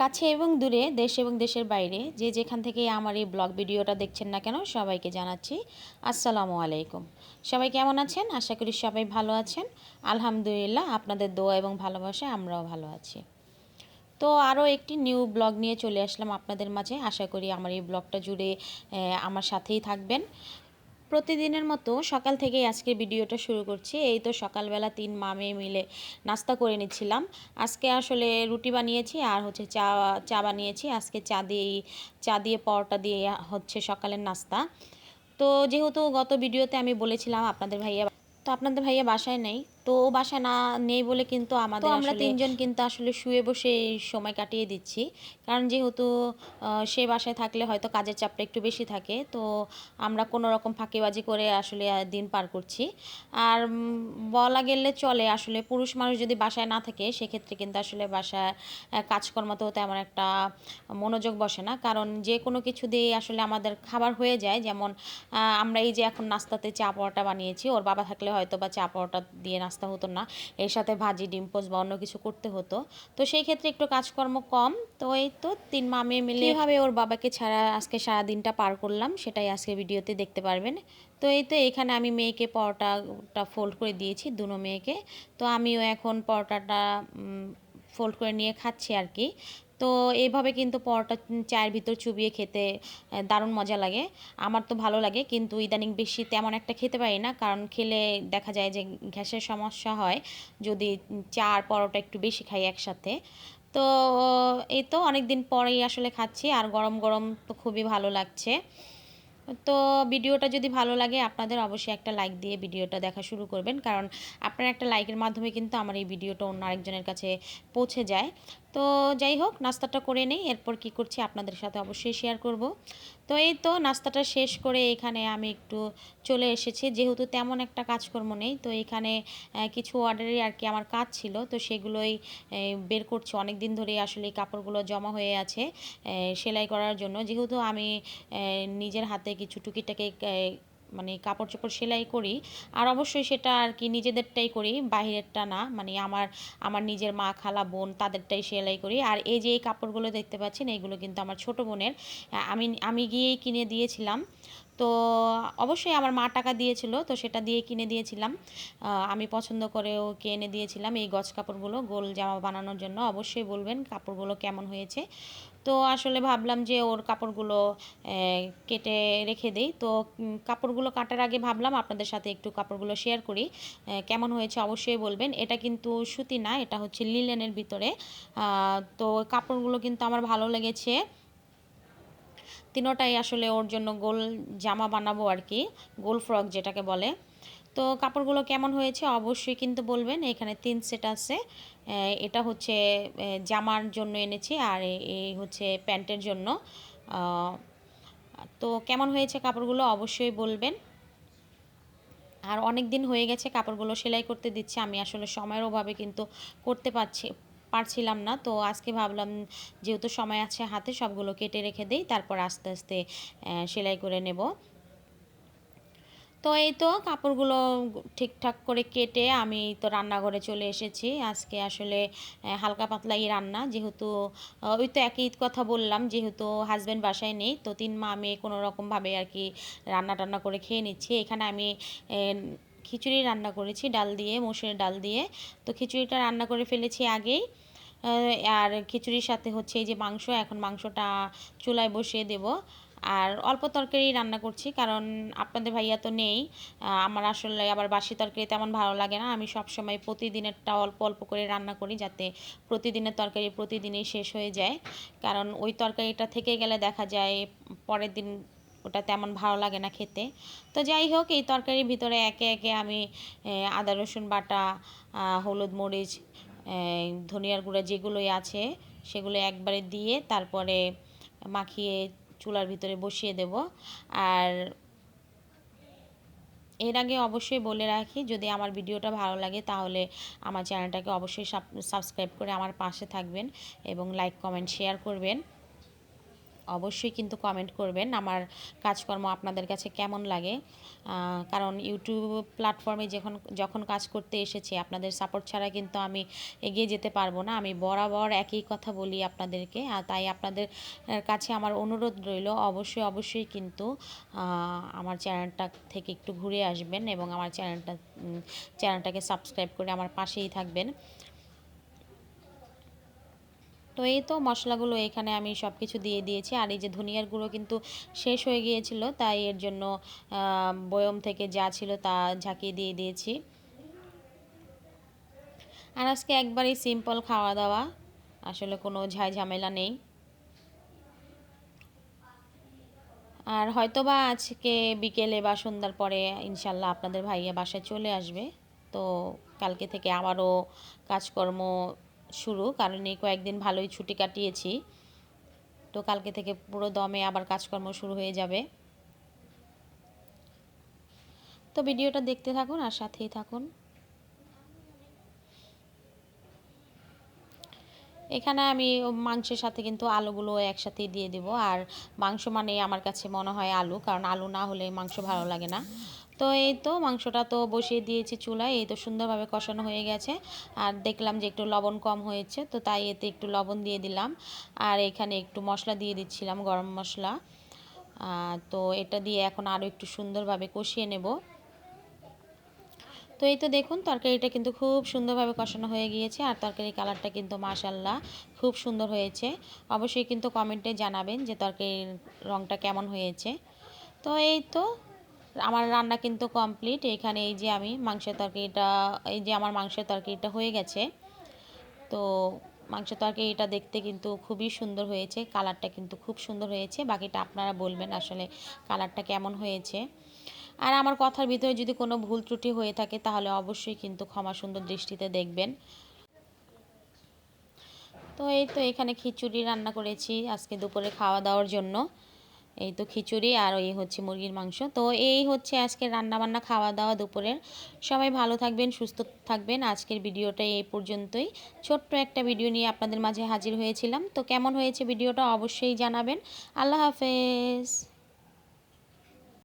কাছে এবং দূরে, দেশ এবং দেশের বাইরে, যে যেখান থেকে আমার এই ব্লগ ভিডিওটা দেখছেন না কেন, সবাইকে জানাচ্ছি আসসালামু আলাইকুম। সবাই কেমন আছেন? আশা করি সবাই ভালো আছেন। আলহামদুলিল্লাহ, আপনাদের দোয়া এবং ভালোবাসায় আমরাও ভালো আছি। তো আরও একটি নিউ ব্লগ নিয়ে চলে আসলাম আপনাদের মাঝে। আশা করি আমার এই ব্লগটা জুড়ে আমার সাথেই থাকবেন। প্রতিদিনের মতো সকাল থেকেই আজকে ভিডিওটা শুরু করছি। এই তো সকালবেলা তিন মা মেয়ে মিলে নাস্তা করে নিচ্ছিলাম। আজকে আসলে রুটি বানিয়েছি আর হচ্ছে চা চা বানিয়েছি। আজকে চা দিয়েই, চা দিয়ে পরটা দিয়ে হচ্ছে সকালের নাস্তা। তো যেহেতু গত ভিডিওতে আমি বলেছিলাম আপনাদের ভাইয়া, তো আপনাদের ভাইয়া বাসায় নেই। তো ও বাসায় না নেই বলে কিন্তু আমাদের আমরা তিনজন কিন্তু আসলে শুয়ে বসে সময় কাটিয়ে দিচ্ছি। কারণ যেহেতু সে বাসায় থাকলে হয়তো কাজের চাপটা একটু বেশি থাকে। তো আমরা কোনো রকম ফাঁকিবাজি করে আসলে দিন পার করছি। আর বলা গেলে চলে আসলে পুরুষ মানুষ যদি বাসায় না থাকে সেক্ষেত্রে কিন্তু আসলে বাসায় কাজকর্ম তো তেমন একটা মনোযোগ বসে না। কারণ যে কোনো কিছু দিয়ে আসলে আমাদের খাবার হয়ে যায়। যেমন আমরা এই যে এখন নাস্তাতে চা পরোটা বানিয়েছি ওর বাবা থাকলে হয়তো বা চা পরোটা দিয়ে নাস্তা হতো না। এর সাথে ভাজি, ডিম বা অন্য কিছু করতে হতো। তো সেই ক্ষেত্রে একটু কাজকর্ম কম। তো এই তো তিন মামে মিলে এভাবে ওর বাবাকে ছাড়া আজকে সারা দিনটা পার করলাম সেটাই আজকে ভিডিওতে দেখতে পারবেন। তো এই তো এখানে আমি মেয়েকে পরোটাটা ফোল্ড করে দিয়েছি, দুনো মেয়েকে। তো আমিও এখন পরোটাটা ফোল্ড করে নিয়ে খাচ্ছি আর কি। তো এইভাবে কিন্তু পরোটা চায়ের ভিতর চুবিয়ে খেতে দারুণ মজা লাগে। আমার তো ভালো লাগে, কিন্তু ইদানিং বেশি তেমন একটা খেতে পারি না, কারণ খেলে দেখা যায় যে গ্যাসের সমস্যা হয়, যদি চা আর পরোটা একটু বেশি খাই একসাথে। তো এই তো অনেক দিন পরেই আসলে খাচ্ছি, আর গরম গরম তো খুবই ভালো লাগছে। তো ভিডিওটা যদি ভালো লাগে, আপনাদের অবশ্যই একটা লাইক দিয়ে ভিডিওটা দেখা শুরু করবেন, কারণ আপনার একটা লাইকের মাধ্যমে কিন্তু আমার এই ভিডিওটা অন্য আরেকজনের কাছে পৌঁছে যায়। তো যাই হোক, নাস্তাটা করে নেই, এরপর কি করছি আপনাদের সাথে অবশ্যই শেয়ার করব। তো এই তো নাস্তাটা শেষ করে এখানে আমি একটু চলে এসেছি, যেহেতু তেমন একটা কাজকর্ম নেই, তো এখানে কিছু অর্ডারে আর কি আমার কাজ ছিল, তো সেগুলোই বের করছি। অনেক দিন ধরে আসলে কাপড়গুলো জমা হয়ে আছে সেলাই করার জন্য। যেহেতু আমি নিজের হাতে কিছু টুকিটাকে মানে কাপড় চোপড় সেলাই করি। আর অবশ্যই সেটা আর কি নিজেদেরটাই করি বাইরেরটা না। মানে আমার আমার নিজের মা, খালা, বোন তাদেরটাই সেলাই করি। আর এই যে এই কাপড়গুলো দেখতে পাচ্ছেন, এইগুলো কিন্তু আমার ছোট বোনের। আমি আমি গিয়েই কিনে দিয়েছিলাম। তো অবশ্যই আমার মা টাকা দিয়েছিল, তো সেটা দিয়ে কিনে দিয়েছিলাম। আমি পছন্দ করে ওকে এনে দিয়েছিলাম এই গজ কাপড়গুলো, গোল জামা বানানোর জন্য। অবশ্যই বলবেন কাপড়গুলো কেমন হয়েছে। তো আসলে ভাবলাম যে ওর কাপড়গুলো কেটে রেখে দেই। তো কাপড়গুলো কাটার আগে ভাবলাম আপনাদের সাথে একটু কাপড়গুলো শেয়ার করি। কেমন হয়েছে অবশ্যই বলবেন। এটা কিন্তু সুতি না, এটা হচ্ছে লিলেনের ভিতরে। তো কাপড়গুলো কিন্তু আমার ভালো লেগেছে। তিনোটাই আসলে ওর জন্য গোল জামা বানাবো আর কি, গোল ফ্রক যেটাকে বলে। তো কাপড়গুলো কেমন হয়েছে অবশ্যই কিন্তু বলবেন, এখানে তিন সেট আছে। এটা হচ্ছে জামার জন্য এনেছি আর এই হচ্ছে প্যান্টের জন্য। তো কেমন হয়েছে কাপড়গুলো অবশ্যই বলবেন। আর অনেক দিন হয়ে গেছে কাপড়গুলো সেলাই করতে দিচ্ছে, আমি আসলে সময়ের অভাবে কিন্তু করতে পারছি পারছিলাম না। তো আজকে ভাবলাম যেহেতু সময় আছে হাতে সবগুলো কেটে রেখে দিই, তারপর আস্তে আস্তে সেলাই করে নেব। তো এই তো কাপড়গুলো ঠিকঠাক করে কেটে আমি তো রান্নাঘরে চলে এসেছি। আজকে আসলে হালকা পাতলাই রান্না। যেহেতু ওই তো একই কথা বললাম, যেহেতু হাজব্যান্ড বাসায় নেই, তো তিন মা আমি কোনো রকমভাবে আর কি রান্না টান্না করে খেয়ে নিচ্ছি। এখানে আমি খিচুড়ি রান্না করেছি, ডাল দিয়ে মসুরের ডাল দিয়ে। তো খিচুড়িটা রান্না করে ফেলেছি আগেই। আর খিচুড়ির সাথে হচ্ছে এই যে মাংস, এখন মাংসটা চুলায় বসিয়ে দেব। আর অল্প তরকারি রান্না করছি, কারণ আপনাদের ভাইয়া তো নেই। আমার আসলে আবার বাসি তরকারি তেমন ভালো লাগে না। আমি সব সময় প্রতিদিনেরটা অল্প অল্প করে রান্না করি, যাতে প্রতিদিনের তরকারি প্রতিদিনই শেষ হয়ে যায়। কারণ ওই তরকারিটা থেকে গেলে দেখা যায় পরের দিন ওটা তেমন ভালো লাগে না খেতে। তো যাই হোক, এই তরকারির ভিতরে একে একে আমি আদা, রসুন বাটা হলুদ মরিচ ধনিয়ার গুঁড়া যেগুলোই আছে, সেগুলো একবারে দিয়ে তারপরে মাখিয়ে চুলার ভিতরে বসিয়ে দেব। আর এর আগে অবশ্যই বলে রাখি, যদি আমার ভিডিওটা ভালো লাগে তাহলে আমার চ্যানেলটাকে অবশ্যই সাবস্ক্রাইব করে আমার পাশে থাকবেন এবং লাইক, কমেন্ট, শেয়ার করবেন। অবশ্যই কিন্তু কমেন্ট করবেন আমার কাজকর্ম আপনাদের কাছে কেমন লাগে। কারণ ইউটিউব প্ল্যাটফর্মে যখন যখন কাজ করতে এসেছি, আপনাদের সাপোর্ট ছাড়া কিন্তু আমি এগিয়ে যেতে পারব না। আমি বরাবর একই কথা বলি আপনাদেরকে, আর তাই আপনাদের কাছে আমার অনুরোধ রইল, অবশ্যই অবশ্যই কিন্তু আমার চ্যানেলটা থেকে একটু ঘুরে আসবেন এবং আমার চ্যানেলটা চ্যানেলটাকে সাবস্ক্রাইব করে আমার পাশেই থাকবেন। তো এই তো মশলাগুলো এখানে আমি সব কিছু দিয়ে দিয়েছি। আর এই যে ধনিয়ার গুঁড়ো কিন্তু শেষ হয়ে গিয়েছিল, তাই এর জন্য বয়ম থেকে যা ছিল তা ঝাঁকিয়ে দিয়ে দিয়েছি। আর আজকে একবারই সিম্পল খাওয়া দাওয়া আসলে কোনো ঝাই ঝামেলা নেই। আর হয়তোবা আজকে বিকেলে বা সন্ধ্যার পরে, ইনশাল্লাহ আপনাদের ভাইয়া বাসায় চলে আসবে। তো কালকে থেকে আবারও কাজকর্ম শুরু, কারণ এই কয়েকদিন ভালোই ছুটি কাটিয়েছি। তো কালকে থেকে পুরো দমে আবার কাজকর্ম শুরু হয়ে যাবে। তো ভিডিওটা দেখতে থাকুন আর সাথেই থাকুন। এখানে আমি মাংসের সাথে কিন্তু আলুগুলো একসাথেই দিয়ে দেব। আর মাংস মানে আমার কাছে মনে হয় আলু, কারণ আলু না হলে মাংস ভালো লাগে না। তো এই তো মাংসটা তো বসিয়ে দিয়েছি চুলায়, এই তো সুন্দরভাবে কষানো হয়ে গেছে। আর দেখলাম যে একটু লবণ কম হয়েছে, তো তাই এতে একটু লবণ দিয়ে দিলাম। আর এখানে একটু মশলা দিয়ে দিচ্ছিলাম, গরম মশলা। তো এটা দিয়ে এখন আরও একটু সুন্দরভাবে কষিয়ে নেব। তো এই তো দেখুন, তরকারিটা কিন্তু খুব সুন্দরভাবে কষানো হয়ে গিয়েছে, আর তরকারির কালারটা কিন্তু মাশাল্লাহ খুব সুন্দর হয়েছে। অবশ্যই কিন্তু কমেন্টে জানাবেন যে তরকারির রঙটা কেমন হয়েছে। তো এই তো আমার রান্না কিন্তু কমপ্লিট। এখানে এই যে আমি মাংসের তরকারিটা, এই যে আমার মাংসের তরকারিটা হয়ে গেছে। তো মাংস তরকারিটা দেখতে কিন্তু খুবই সুন্দর হয়েছে, কালারটা কিন্তু খুব সুন্দর হয়েছে। বাকিটা আপনারা বলবেন আসলে কালারটা কেমন হয়েছে। আর আমার কথার ভিতরে যদি কোনো ভুল ত্রুটি হয়ে থাকে, তাহলে অবশ্যই কিন্তু ক্ষমা সুন্দর দৃষ্টিতে দেখবেন। তো এই তো এখানে খিচুড়ি রান্না করেছি আজকে দুপুরে খাওয়া দাওয়ার জন্য। এই তো খিচুড়ি আর এই হচ্ছে মুরগির মাংস। তো এই হচ্ছে আজকে রান্নাবান্না খাওয়া দাওয়া দুপুরের। সবাই ভালো থাকবেন, সুস্থ থাকবেন। আজকের ভিডিওটা এই পর্যন্তই। ছোট্ট একটা ভিডিও নিয়ে আপনাদের মাঝে হাজির হয়েছিলাম। তো কেমন হয়েছে ভিডিওটা অবশ্যই জানাবেন। আল্লাহ হাফেজ।